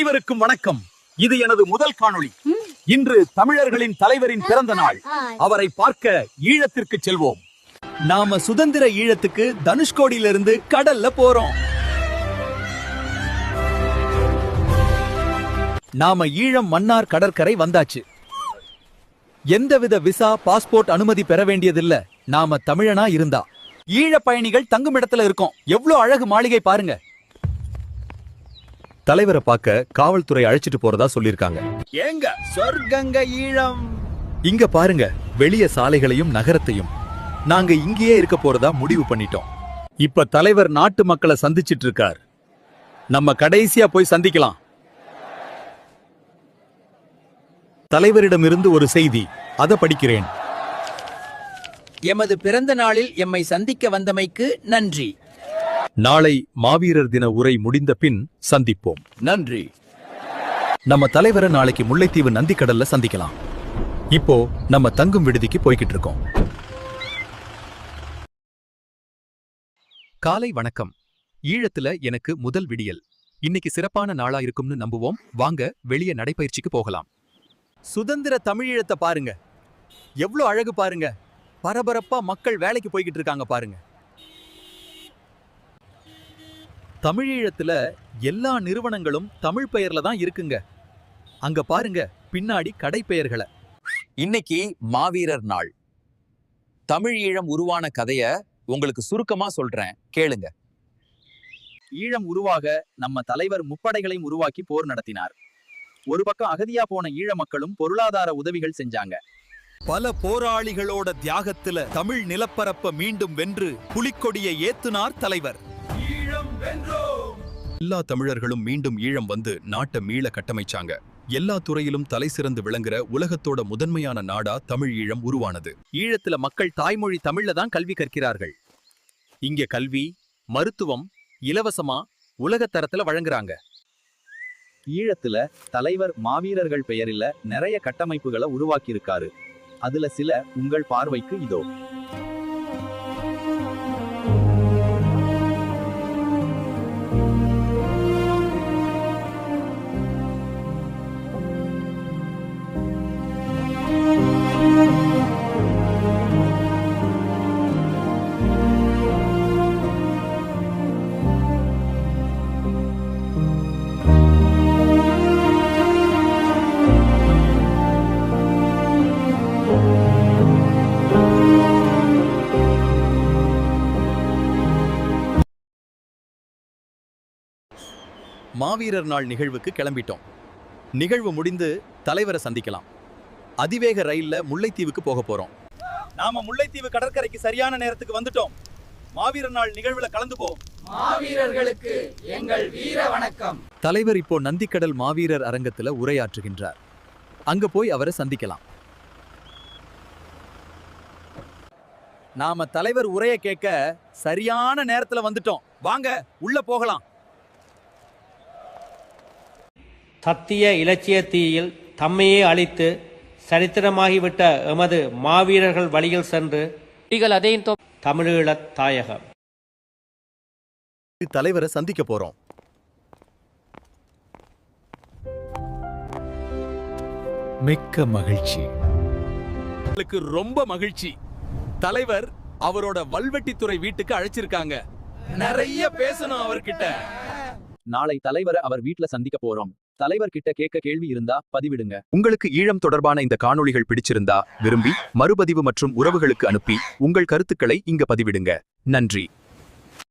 அனைவருக்கும் வணக்கம். இது எனது முதல் காணொளி. இன்று தமிழர்களின் தலைவரின் பிறந்த நாள். அவரை பார்க்க ஈழத்திற்கு செல்வோம். நாம சுதந்திர ஈழத்துக்கு தனுஷ்கோடியிலிருந்து கடல்ல போறோம். நாம ஈழம் மன்னார் கடற்கரை வந்தாச்சு. எந்தவித விசா பாஸ்போர்ட் அனுமதி பெற வேண்டியதில்ல. நாம தமிழனா இருந்தா. ஈழ பயணிகள் தங்கும் இடத்துல இருக்கோம். எவ்வளவு அழகு மாளிகை பாருங்க. தலைவரை பார்க்க காவல்துறை அழைச்சிட்டு போறதா சொல்லிருக்காங்க ஏங்க சொர்க்கங்க ஈழம். இங்க பாருங்க வெளிய சாலைகளையும் நகரத்தையும். நாங்க இங்கேயே இருக்க போறதா முடிவு பண்ணிட்டோம். இப்ப தலைவர் நாட்டு மக்களை சந்திச்சிட்டு இருக்கார் நம்ம கடைசியா போய் சந்திக்கலாம். தலைவரிடமிருந்து ஒரு செய்தி அத படிக்கிறேன். எமது பிறந்த நாளில் எம்மை சந்திக்க வந்தமைக்கு நன்றி. நாளை மாவீரர் தின உரை முடிந்த பின் சந்திப்போம். நன்றி. நம்ம தலைவரை நாளைக்கு முல்லைத்தீவு நந்திக்கடல்ல சந்திக்கலாம். இப்போ நம்ம தங்கும் விடுதிக்கு போய்கிட்டு இருக்கோம். காலை வணக்கம். ஈழத்துல எனக்கு முதல் விடியல். இன்னைக்கு சிறப்பான நாளா இருக்கும்னு நம்புவோம். வாங்க வெளிய நடைப்பயிற்சிக்கு போகலாம். சுதந்திர தமிழீழத்தை பாருங்க. எவ்வளவு அழகு பாருங்க. பரபரப்பா மக்கள் வேலைக்கு போய்கிட்டு இருக்காங்க பாருங்க. தமிழீழத்துல எல்லா நிறுவனங்களும் தமிழ் பெயர்ல தான் இருக்குங்க. அங்க பாருங்க பின்னாடி கடை பெயர்களை இன்னைக்கு மாவீரர் நாள். தமிழ் ஈழம் உருவான கதைய உங்களுக்கு சுருக்கமா சொல்றேன். கேளுங்க. ஈழம் உருவாக நம்ம தலைவர் முப்படைகளையும் உருவாக்கி போர் நடத்தினார். ஒரு பக்கம் அகதியா போன ஈழ மக்களும் பொருளாதார உதவிகள் செஞ்சாங்க. பல போராளிகளோட தியாகத்துல தமிழ் நிலப்பரப்ப மீண்டும் வென்று புலிக்கொடியை ஏத்துனார் தலைவர். எல்லா தமிழர்களும் மீண்டும் ஈழம் வந்து நாட்டை மீள கட்டமைச்சாங்க. எல்லா துறையிலும் தலை சிறந்து விளங்குற உலகத்தோட முதன்மையான நாடா தமிழ் ஈழம் உருவானது. ஈழத்துல மக்கள் தாய்மொழி தமிழ்ல தான் கல்வி கற்கிறார்கள். இங்க கல்வி மருத்துவம் இலவசமா உலகத்தரத்துல வழங்குறாங்க. ஈழத்துல தலைவர் மாவீரர்கள் பெயரில நிறைய கட்டமைப்புகளை உருவாக்கி இருக்காரு அதுல சில உங்கள் பார்வைக்கு இதோ. மாவீரர் நாள் நிகழ்வுக்கு கிளம்பிட்டோம். நிகழ்வு முடிந்து தலைவரை சந்திக்கலாம். அதிவேக ரயில்ல முல்லைத்தீவுக்கு போக போறோம். நாம முல்லைத்தீவு கடற்கரைக்கு சரியான நேரத்துக்கு வந்துட்டோம். மாவீரர் நாள் நிகழ்வுல கலந்து போ. மாவீரர்களுக்கு எங்கள் வீர வணக்கம். தலைவர் இப்போ நந்திக்கடல் மாவீரர் அரங்கத்துல உரையாற்றுகின்றார். அங்க போய் அவரை சந்திக்கலாம். நாம தலைவர் உரைய கேட்க சரியான நேரத்துல வந்துட்டோம். வாங்க உள்ள போகலாம். சத்திய இலட்சிய தீயில் தம்மையே அழித்து சரித்திரமாகிவிட்ட எமது மாவீரர்கள் வழியில் சென்று அதையும் தமிழீழத் தாயகம். தலைவரை சந்திக்க போறோம். மிக்க மகிழ்ச்சி. உங்களுக்கு ரொம்ப மகிழ்ச்சி. தலைவர் அவரோட வல்வெட்டித்துறை வீட்டுக்கு அழைச்சிருக்காங்க. நிறைய பேசணும் அவர்கிட்ட. நாளை தலைவரை அவர் வீட்ல சந்திக்க போறோம். தலைவர் கிட்ட கேட்க கேள்வி இருந்தா பதிவிடுங்க. உங்களுக்கு ஈழம் தொடர்பான இந்த காணொளிகள் பிடிச்சிருந்தா விரும்பி மறுபதிவு மற்றும் உறவுகளுக்கு அனுப்பி உங்கள் கருத்துக்களை இங்க பதிவிடுங்க. நன்றி.